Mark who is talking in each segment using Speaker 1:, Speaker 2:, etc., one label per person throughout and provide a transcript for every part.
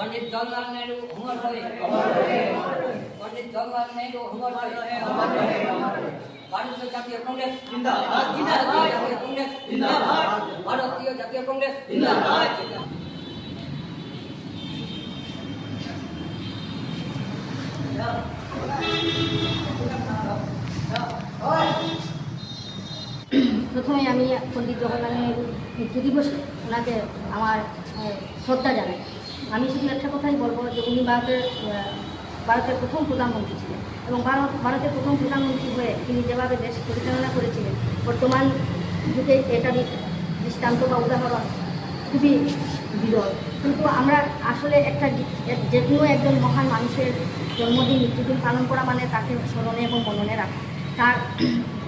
Speaker 1: পণ্ডিত জওয়াহরলাল নেহরু অমর রহে পণ্ডিত জওয়াহরলাল নেহরু অমর রহে ভারতীয় জাতীয় কংগ্রেস। জিন্দাবাদ। ভারতীয় জাতীয় কংগ্রেস। জিন্দাবাদ ভারতীয় জাতীয় কংগ্রেস। জিন্দাবাদ।
Speaker 2: প্রথমে আমি পণ্ডিত জওয়াহরলাল নেহরু মৃত্যু দিবসে ওনাকে আমার শ্রদ্ধা জানাই। আমি শুধু একটা কথাই বলব যে উনি ভারতের ভারতের প্রথম প্রধানমন্ত্রী ছিলেন এবং ভারত, ভারতের প্রথম প্রধানমন্ত্রী হয়ে তিনি যেভাবে দেশ পরিচালনা করেছিলেন, বর্তমান যুগে এটা দৃষ্টান্ত বা উদাহরণ খুবই বিরল। কিন্তু আমরা আসলে একটা যে কোনো একজন মহান মানুষের জন্মদিন, মৃত্যুদিন পালন করা মানে তাকে স্মরণে এবং মননে রাখা। তার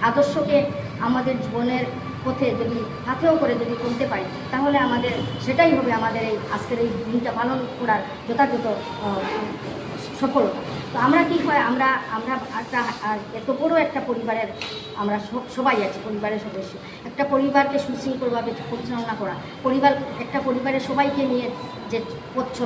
Speaker 2: আদর্শকে আমাদের জীবনের পথে যদি, হাতেও করে যদি করতে পারি, তাহলে আমাদের সেটাই হবে আমাদের এই আজকের এই দিনটা পালন করার যথাযথ সফলতা। তো আমরা কি হয়, আমরা আমরা একটা এত বড় একটা পরিবারের আমরা সবাই আছি, পরিবারের সদস্য। একটা পরিবারকে সুশৃঙ্খলভাবে পরিচালনা করা, পরিবার, একটা পরিবারের সবাইকে নিয়ে যে পথ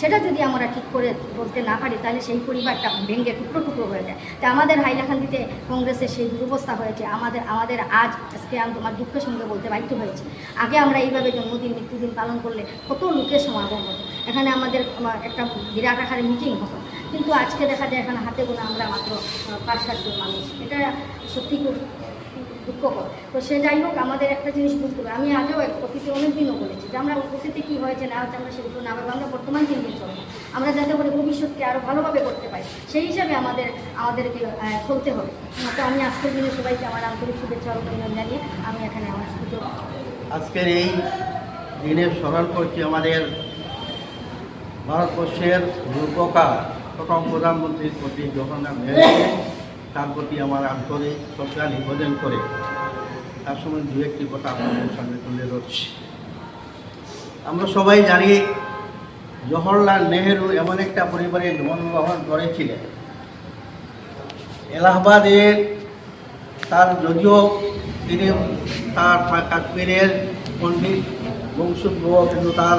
Speaker 2: সেটা যদি আমরা ঠিক করে বলতে না পারি, তাহলে সেই পরিবারটা ভেঙে টুকরো টুকরো হয়ে যায়। তা আমাদের হাইলাকান্দিতে কংগ্রেসের সেই দুরবস্থা হয়েছে, আমাদের আমাদের আজ, আজকে আমি তোমার দুঃখের সঙ্গে বলতে বাধ্য হয়েছে। আগে আমরা এইভাবে জন্মদিন, মৃত্যুদিন পালন করলে কত লোকের সমাগম হতো। এখানে আমাদের একটা বিরাট আকারে মিটিং হতো। কিন্তু আজকে দেখা যায় এখানে হাতে গোনা আমরা মাত্র পাঁচ সাতজন মানুষ। এটা সত্যি খুব দুঃখকর। তো সে যাই হোক, আমাদের একটা জিনিস বুঝতে হবে। আমি আগেও এক অতীতে অনেক দিনও বলেছি যে আমরা অতীতে কী হয়েছে, না হচ্ছে আমরা সেগুলো না ভাবে। আমরা বর্তমান দিন দিন চলবো আমরা যাতে করে ভবিষ্যৎকে আরও ভালোভাবে করতে পারি, সেই হিসাবে আমাদের, আমাদেরকে চলতে হবে। তো আমি আজকের দিনে সবাইকে আমার আন্তরিক শুভেচ্ছা অভিনন্দন জানিয়ে আমি এখানে আমার সুযোগ
Speaker 3: আজকের এই দিনে স্মরণ করছি আমাদের ভারতবর্ষের রূপকার প্রথম প্রধানমন্ত্রীর প্রতি নেহরুকে তার প্রতি আমার আন্তরিক শ্রদ্ধা নিবেদন করে, তার সময় দু একটি কথা আপনাদের সামনে তুলে ধরছি। আমরা সবাই জানি জওহরলাল নেহরু এমন একটা পরিবারে জন্মগ্রহণ করেছিলেন। এলাহাবাদের তার যদিও তিনি তার কাশ্মীরের পণ্ডিত বংশোদ্ভব, কিন্তু তার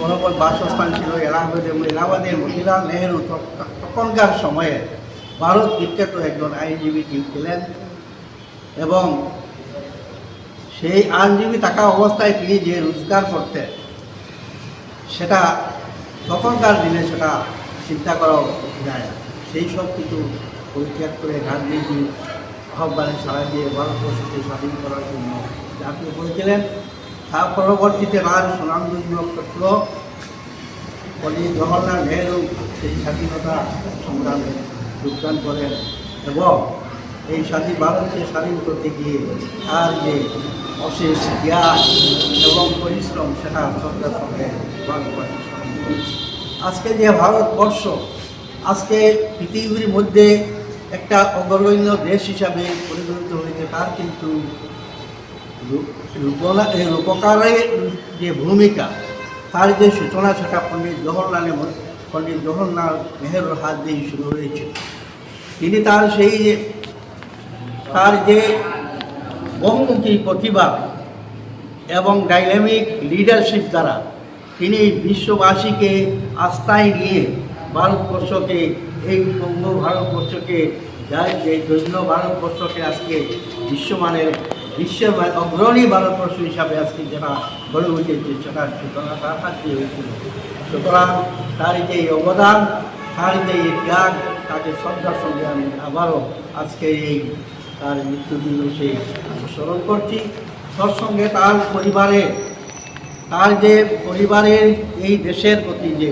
Speaker 3: বরাবর বাসস্থান ছিল, এলাহাবাদ এবং এলাহাবাদের মতিলাল নেহেরু তখনকার সময়ে ভারত বিখ্যাত একজন আইনজীবী তিনি ছিলেন এবং সেই আইনজীবী থাকা অবস্থায় তিনি যে রোজগার করতেন, সেটা তখনকার দিনে সেটা চিন্তা করা যায় সেই সব কিছু পরিত্যাগ করে গান্ধীজি আহ্বানে সারা দিয়ে ভারতবর্ষকে স্বাধীন করার জন্য জাতীয় করেছিলেন তার পরবর্তীতে রাজ সোনামগঞ্জ নক্ষত্র পণ্ডিত জওয়াহরলাল নেহরু সেই স্বাধীনতা সংগ্রামে যোগদান করেন এবং এই স্বাধীন ভারতকে স্বাধীন করতে গিয়ে তার যে অশেষ জ্ঞান এবং পরিশ্রম, সেটা শ্রদ্ধার সঙ্গে আজকে যে ভারতবর্ষ, আজকে পৃথিবীর মধ্যে একটা অগ্রগণ্য দেশ হিসাবে পরিগণিত হয়েছে তার কিন্তু রূপকারের যে ভূমিকা, তার যে সূচনা সেটা পণ্ডিত জওহরলাল পণ্ডিত জওহরলাল নেহরুর হাত দিয়ে শুরু হয়েছে। তিনি তার সেই তার যে বহুমুখী প্রতিভা এবং ডাইনামিক লিডারশিপ দ্বারা তিনি বিশ্ববাসীকে আস্থায় নিয়ে ভারতবর্ষকে, এই বঙ্গ ভারতবর্ষকে যার যে দৈন্য ভারতবর্ষকে আজকে বিশ্বমানের বিশ্বের অগ্রণী ভারতবর্ষ হিসাবে আজকে যেটা গড়ে উঠেছে, সেটা সূচনা তার হাত দিয়ে হয়েছিল। সুতরাং তার যে অবদান, তার যে ত্যাগ, তাকে শ্রদ্ধার সঙ্গে আমি আবারও আজকে এই তার মৃত্যু দিবসে স্মরণ করছি। তার সঙ্গে তার পরিবারে, তার যে পরিবারের এই দেশের প্রতি যে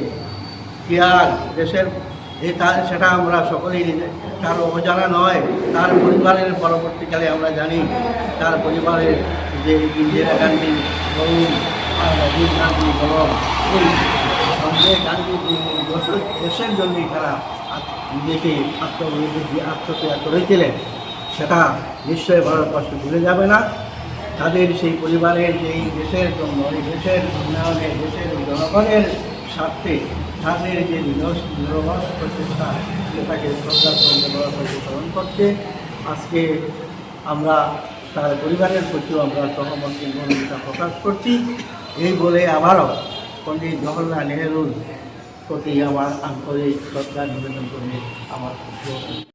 Speaker 3: ত্যাগ, দেশের যে তার সেটা আমরা সকলেই তার অজানা নয়, তার পরিবারের পরবর্তীকালে আমরা জানি, তার পরিবারের যে ইন্দিরা গান্ধী বরুণ রাজীব গান্ধী বরং এই সঞ্জয় গান্ধী দেশের- জন্যই তারা নিজেকে আত্মনির্ভর আত্মত্যাগ করেছিলেন, সেটা নিশ্চয়ই ভারতবর্ষ ভুলে যাবে না। তাদের সেই পরিবারের যে এই দেশের জন্য, এই দেশের উন্নয়নে, দেশের জনগণের স্বার্থে তাদের যে নিরবস প্রচেষ্টা সেটাকে শ্রদ্ধার সঙ্গে বড় করে স্মরণ করতে আজকে আমরা তার পরিবারের প্রতিও আমরা সহমত মনোনীতা প্রকাশ করছি। এই বলে আবারও পণ্ডিত জওহরলাল নেহরুর প্রতি আমার আন্তরিক শ্রদ্ধা, নিবেদন করে আমার